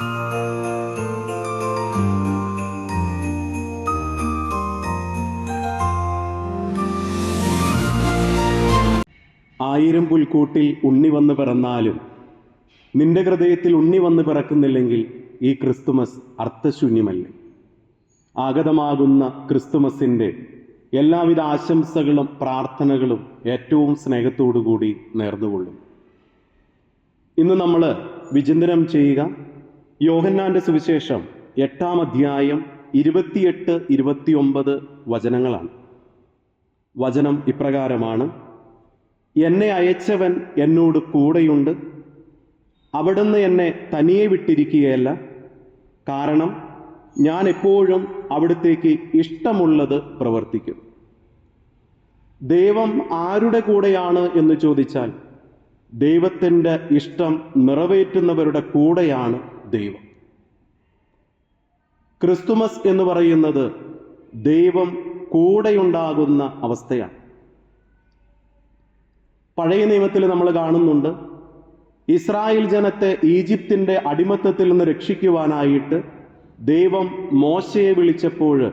ആയിരം പുൽക്കൂട്ടിൽ ഉണ്ണി വന്ന് പിറന്നാലും നിന്റെ ഹൃദയത്തിൽ ഉണ്ണി വന്ന് പിറക്കുന്നില്ലെങ്കിൽ ഈ ക്രിസ്തുമസ് അർത്ഥശൂന്യമല്ല. ആഗതമാകുന്ന ക്രിസ്തുമസിന്റെ എല്ലാവിധ ആശംസകളും പ്രാർത്ഥനകളും ഏറ്റവും സ്നേഹത്തോടു കൂടി നേർന്നുകൊള്ളും. ഇന്ന് നമ്മൾ വിചിന്തനം ചെയ്യുക യോഹന്നാന്റെ സുവിശേഷം എട്ടാം അധ്യായം ഇരുപത്തിയെട്ട് ഇരുപത്തിയൊമ്പത് വചനങ്ങളാണ്. വചനം ഇപ്രകാരമാണ്. എന്നെ അയച്ചവൻ എന്നോട് കൂടെയുണ്ട്. അവിടുന്ന് എന്നെ തനിയെ വിട്ടിരിക്കുകയല്ല. കാരണം ഞാൻ എപ്പോഴും അവിടത്തേക്ക് ഇഷ്ടമുള്ളത് പ്രവർത്തിക്കും. ദൈവം ആരുടെ കൂടെയാണ് എന്ന് ചോദിച്ചാൽ ദൈവത്തിന്റെ ഇഷ്ടം നിറവേറ്റുന്നവരുടെ കൂടെയാണ് ദൈവം. ക്രിസ്തുമസ് എന്ന് പറയുന്നത് ദൈവം കൂടെയുണ്ടാകുന്ന അവസ്ഥയാണ്. പഴയ നിയമത്തിൽ നമ്മൾ കാണുന്നുണ്ട് ഇസ്രായേൽ ജനത്തെ ഈജിപ്തിന്റെ അടിമത്തത്തിൽ നിന്ന് രക്ഷിക്കുവാനായിട്ട് ദൈവം മോശയെ വിളിച്ചപ്പോൾ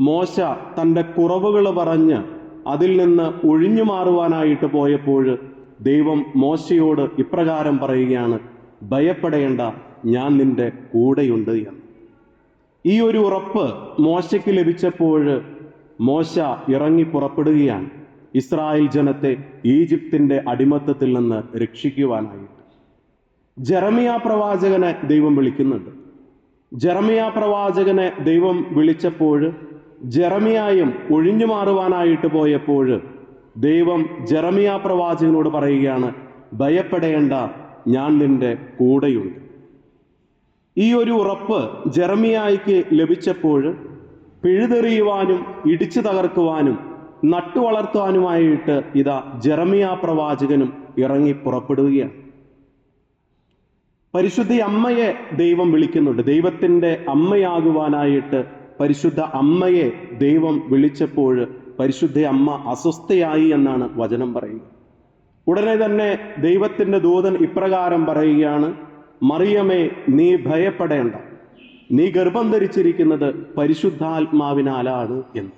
മോശ തന്റെ കുറവുകൾ പറഞ്ഞ് അതിൽ നിന്ന് ഒഴിഞ്ഞു മാറുവാനായിട്ട് പോയപ്പോൾ ദൈവം മോശയോട് ഇപ്രകാരം പറയുകയാണ് ഭയപ്പെടേണ്ട ഞാൻ നിന്റെ കൂടെയുണ്ട് എന്ന്. ഈ ഒരു ഉറപ്പ് മോശയ്ക്ക് ലഭിച്ചപ്പോൾ മോശ ഇറങ്ങി പുറപ്പെടുകയാണ്. ഇസ്രായേൽ ജനത്തെ ഈജിപ്തിന്റെ അടിമത്തത്തിൽ നിന്ന് രക്ഷിക്കുവാനായിട്ട് ജെറമിയ പ്രവാചകനെ ദൈവം വിളിക്കുന്നുണ്ട്. ജെറമിയ പ്രവാചകനെ ദൈവം വിളിച്ചപ്പോൾ ജെറമിയായും ഒഴിഞ്ഞു മാറുവാനായിട്ട് പോയപ്പോൾ ദൈവം ജെറമിയ പ്രവാചകനോട് പറയുകയാണ് ഭയപ്പെടേണ്ട ഞാൻ നിന്റെ കൂടെയുണ്ട്. ഈ ഒരു ഉറപ്പ് ജെറമിയായിക്ക് ലഭിച്ചപ്പോൾ പിഴുതെറിയുവാനും ഇടിച്ചു തകർക്കുവാനും നട്ടുവളർത്തുവാനുമായിട്ട് ഇതാ ജെറമിയ പ്രവാചകനും ഇറങ്ങി പുറപ്പെടുകയാണ്. പരിശുദ്ധ അമ്മയെ ദൈവം വിളിക്കുന്നുണ്ട്. ദൈവത്തിന്റെ അമ്മയാകുവാനായിട്ട് പരിശുദ്ധ അമ്മയെ ദൈവം വിളിച്ചപ്പോൾ പരിശുദ്ധ അമ്മ അസ്വസ്ഥയായി എന്നാണ് വചനം പറയുന്നത്. ഉടനെ തന്നെ ദൈവത്തിന്റെ ദൂതൻ ഇപ്രകാരം പറയുകയാണ് മറിയമേ നീ ഭയപ്പെടേണ്ട. നീ ഗർഭം ധരിച്ചിരിക്കുന്നത് പരിശുദ്ധാത്മാവിനാലാണ് എന്ന്.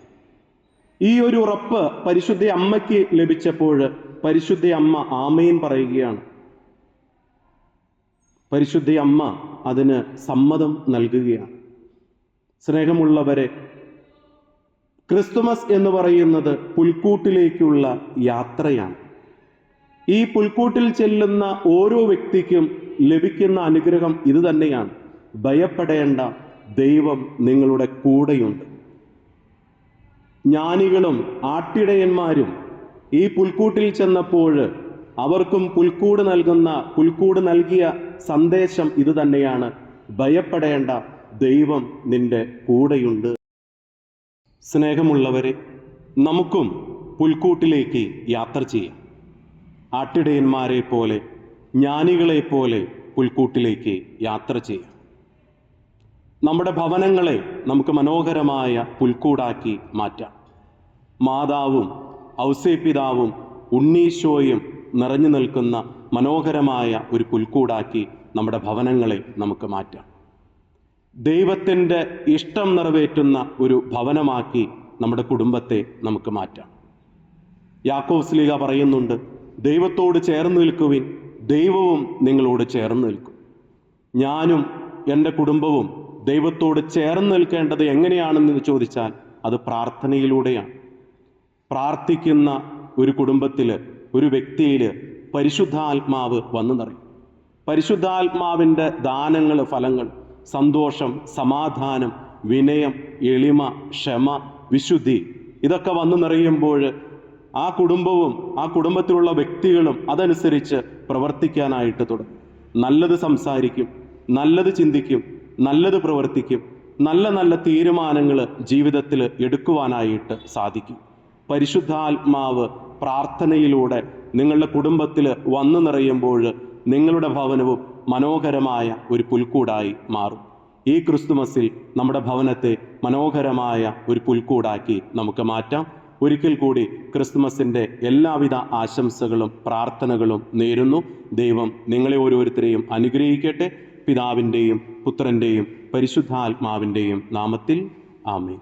ഈ ഒരു ഉറപ്പ് പരിശുദ്ധ അമ്മയ്ക്ക് ലഭിച്ചപ്പോൾ പരിശുദ്ധ അമ്മ ആമയും പറയുകയാണ്. പരിശുദ്ധ അമ്മ അതിന് സമ്മതം നൽകുകയാണ്. സ്നേഹമുള്ളവരെ ക്രിസ്തുമസ് എന്ന് പറയുന്നത് പുൽക്കൂട്ടിലേക്കുള്ള യാത്രയാണ്. ഈ പുൽക്കൂട്ടിൽ ചെല്ലുന്ന ഓരോ വ്യക്തിക്കും ലഭിക്കുന്ന അനുഗ്രഹം ഇത് തന്നെയാണ്. ഭയപ്പെടേണ്ട ദൈവം നിങ്ങളുടെ കൂടെയുണ്ട്. ജ്ഞാനികളും ആട്ടിടയന്മാരും ഈ പുൽക്കൂട്ടിൽ ചെന്നപ്പോൾ അവർക്കും പുൽക്കൂട് നൽകുന്ന പുൽക്കൂട് നൽകിയ സന്ദേശം ഇത് തന്നെയാണ്. ഭയപ്പെടേണ്ട ദൈവം നിന്റെ കൂടെയുണ്ട്. സ്നേഹമുള്ളവരെ നമുക്കും പുൽക്കൂട്ടിലേക്ക് യാത്ര ചെയ്യാം. ആട്ടിടയന്മാരെ പോലെ ജ്ഞാനികളെ പോലെ പുൽക്കൂട്ടിലേക്ക് യാത്ര ചെയ്യാം. നമ്മുടെ ഭവനങ്ങളെ നമുക്ക് മനോഹരമായ പുൽക്കൂടാക്കി മാറ്റാം. മാതാവും ഔസേപിതാവും ഉണ്ണീശോയും നിറഞ്ഞു നിൽക്കുന്ന മനോഹരമായ ഒരു പുൽക്കൂടാക്കി നമ്മുടെ ഭവനങ്ങളെ നമുക്ക് മാറ്റാം. ദൈവത്തിന്റെ ഇഷ്ടം നിറവേറ്റുന്ന ഒരു ഭവനമാക്കി നമ്മുടെ കുടുംബത്തെ നമുക്ക് മാറ്റാം. സ്ലീഗ പറയുന്നുണ്ട് ദൈവത്തോട് ചേർന്ന് നിൽക്കുവിൻ ദൈവവും നിങ്ങളോട് ചേർന്ന് നിൽക്കും. ഞാനും എന്റെ കുടുംബവും ദൈവത്തോട് ചേർന്ന് നിൽക്കേണ്ടത് എങ്ങനെയാണെന്ന് ചോദിച്ചാൽ അത് പ്രാർത്ഥനയിലൂടെയാണ്. പ്രാർത്ഥിക്കുന്ന ഒരു കുടുംബത്തിൽ ഒരു വ്യക്തിയിൽ പരിശുദ്ധാത്മാവ് വന്നു നിറയും. പരിശുദ്ധാത്മാവിന്റെ ദാനങ്ങൾ ഫലങ്ങൾ സന്തോഷം സമാധാനം വിനയം എളിമ ക്ഷമ വിശുദ്ധി ഇതൊക്കെ വന്നു നിറയുമ്പോൾ ആ കുടുംബവും ആ കുടുംബത്തിലുള്ള വ്യക്തികളും അതനുസരിച്ച് പ്രവർത്തിക്കാനായിട്ട് തുടങ്ങും നല്ലത് സംസാരിക്കും നല്ലത് ചിന്തിക്കും നല്ലത് പ്രവർത്തിക്കും നല്ല നല്ല തീരുമാനങ്ങൾ ജീവിതത്തിൽ എടുക്കുവാനായിട്ട് സാധിക്കും. പരിശുദ്ധാത്മാവ് പ്രാർത്ഥനയിലൂടെ നിങ്ങളുടെ കുടുംബത്തിൽ വന്നു നിറയുമ്പോൾ നിങ്ങളുടെ ഭവനവും മനോഹരമായ ഒരു പുൽക്കൂടായി മാറും. ഈ ക്രിസ്തുമസിൽ നമ്മുടെ ഭവനത്തെ മനോഹരമായ ഒരു പുൽക്കൂടാക്കി നമുക്ക് മാറ്റാം. ഒരിക്കൽ കൂടി ക്രിസ്തുമസിന്റെ എല്ലാവിധ ആശംസകളും പ്രാർത്ഥനകളും നേരുന്നു. ദൈവം നിങ്ങളെ ഓരോരുത്തരെയും അനുഗ്രഹിക്കട്ടെ. പിതാവിന്റെയും പുത്രന്റെയും പരിശുദ്ധാത്മാവിന്റെയും നാമത്തിൽ ആമേൻ.